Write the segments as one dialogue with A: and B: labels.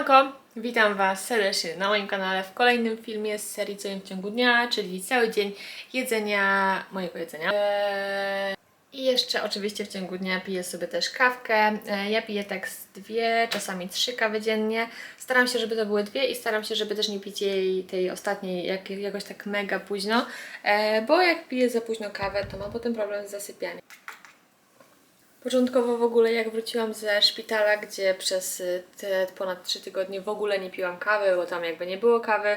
A: Siemanko, witam Was serdecznie na moim kanale w kolejnym filmie z serii Co jem w ciągu dnia, czyli cały dzień jedzenia, mojego jedzenia. Eee, I jeszcze oczywiście w ciągu dnia piję sobie też kawkę. Eee, Ja piję tak z dwie, czasami trzy kawy dziennie. Staram się, żeby to były dwie i staram się, żeby też nie pić jej tej ostatniej jak, jakoś tak mega późno, eee, bo jak piję za późno kawę, to mam potem problem z zasypianiem. Początkowo w ogóle jak wróciłam ze szpitala, gdzie przez y, te ponad 3 tygodnie w ogóle nie piłam kawy, bo tam jakby nie było kawy.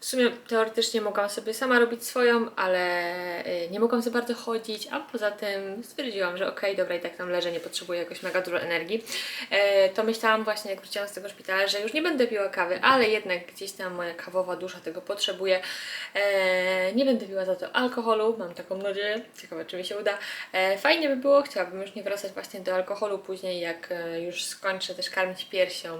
A: W sumie teoretycznie mogłam sobie sama robić swoją, ale y, nie mogłam za bardzo chodzić, a poza tym stwierdziłam, że okej, dobra, i tak tam leżę, nie potrzebuję jakoś mega dużo energii. E, To myślałam właśnie, jak wróciłam z tego szpitala, że już nie będę piła kawy, ale jednak gdzieś tam moja kawowa dusza tego potrzebuje. E, Nie będę piła za to alkoholu, mam taką nadzieję. Ciekawe, czy mi się uda. E, Fajnie by było, chciałabym już nie wracać właśnie do alkoholu później, jak już skończę też karmić piersią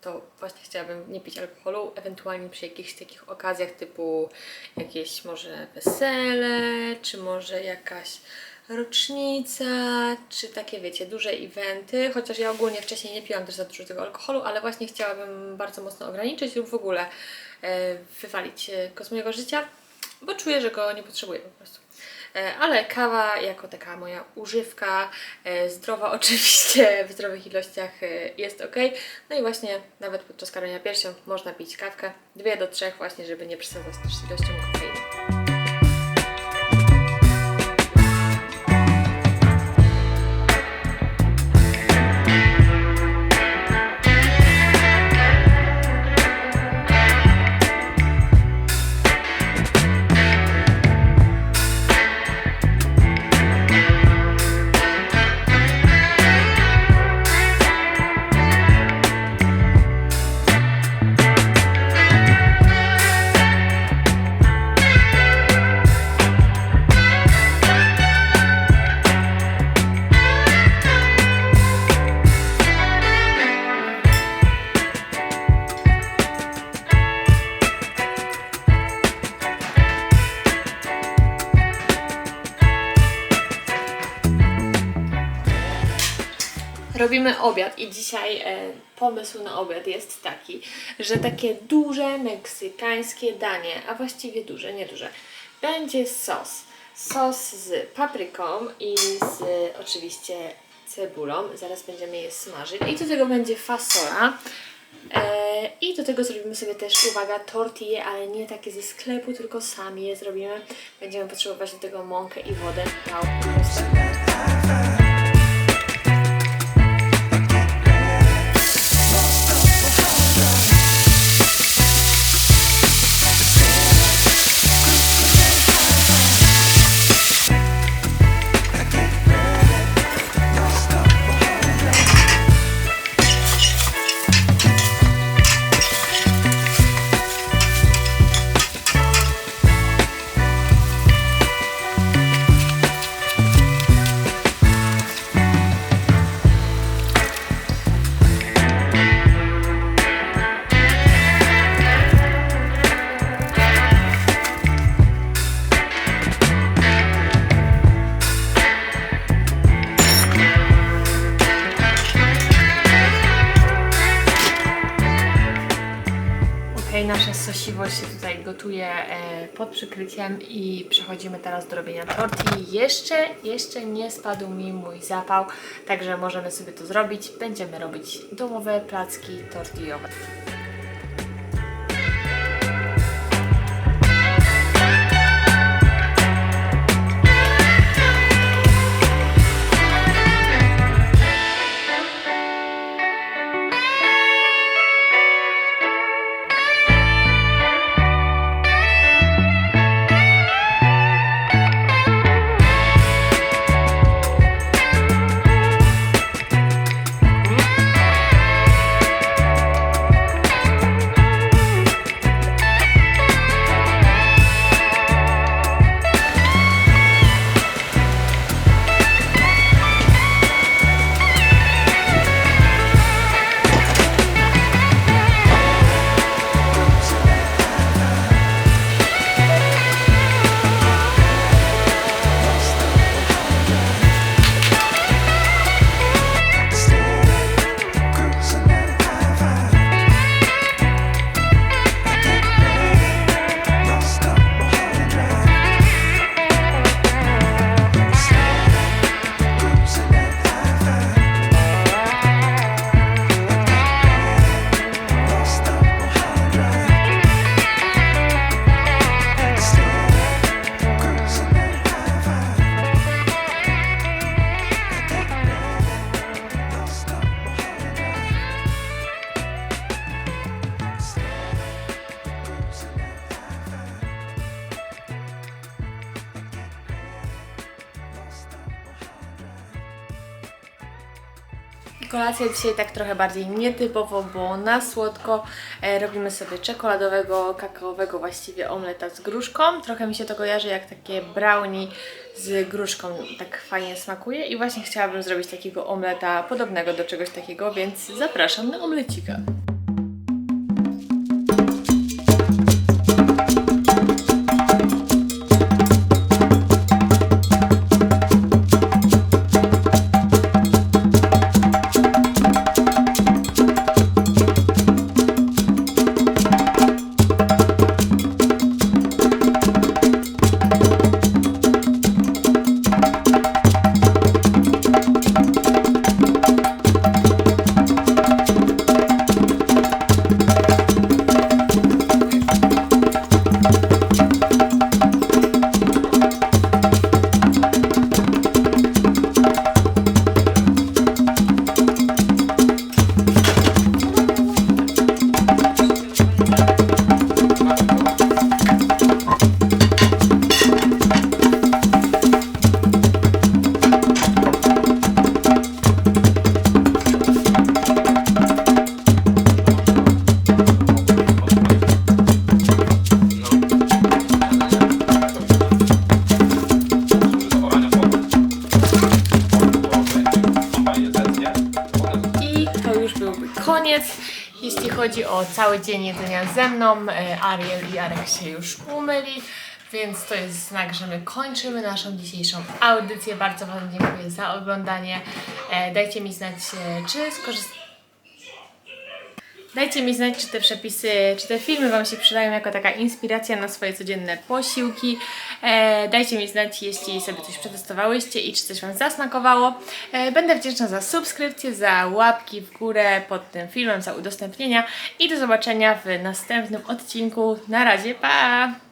A: to właśnie chciałabym nie pić alkoholu, ewentualnie przy jakichś takich okazjach typu jakieś może wesele, czy może jakaś rocznica, czy takie wiecie, duże eventy, chociaż ja ogólnie wcześniej nie piłam też za dużo tego alkoholu, ale właśnie chciałabym bardzo mocno ograniczyć lub w ogóle e, wywalić e, go z mojego życia, bo czuję, że go nie potrzebuję po prostu. E, Ale kawa jako taka moja używka, e, zdrowa oczywiście, w zdrowych ilościach e, jest ok. No i właśnie nawet podczas karmienia piersią można pić kawkę, dwie do trzech właśnie, żeby nie przesadzać też z ilością kofeiny. Robimy obiad i dzisiaj e, pomysł na obiad jest taki, że takie duże meksykańskie danie, a właściwie duże, nie duże, będzie sos. Sos z papryką i z e, oczywiście cebulą. Zaraz będziemy je smażyć. I do tego będzie fasola. E, I do tego zrobimy sobie też, uwaga, tortille, ale nie takie ze sklepu, tylko sami je zrobimy. Będziemy potrzebować do tego mąkę i wodę. Wow, Okej, nasze sosiwo się tutaj gotuje e, pod przykryciem i przechodzimy teraz do robienia tortilli. Jeszcze, jeszcze nie spadł mi mój zapał, także możemy sobie to zrobić. Będziemy robić domowe placki tortillowe. Kolacja dzisiaj tak trochę bardziej nietypowo, bo na słodko e, robimy sobie czekoladowego, kakaowego właściwie omleta z gruszką. Trochę mi się to kojarzy jak takie brownie z gruszką, tak fajnie smakuje i właśnie chciałabym zrobić takiego omleta podobnego do czegoś takiego, więc zapraszam na omlecika. Chodzi o cały dzień jedzenia ze mną. E, Ariel i Arek się już umyli, więc to jest znak, że my kończymy naszą dzisiejszą audycję. Bardzo Wam dziękuję za oglądanie. E, Dajcie mi znać, e, czy skorzystacie. Dajcie mi znać, czy te przepisy, czy te filmy Wam się przydają jako taka inspiracja na swoje codzienne posiłki. E, dajcie mi znać, jeśli sobie coś przetestowałyście i czy coś Wam zasmakowało. E, będę wdzięczna za subskrypcję, za łapki w górę pod tym filmem, za udostępnienia i do zobaczenia w następnym odcinku. Na razie, pa!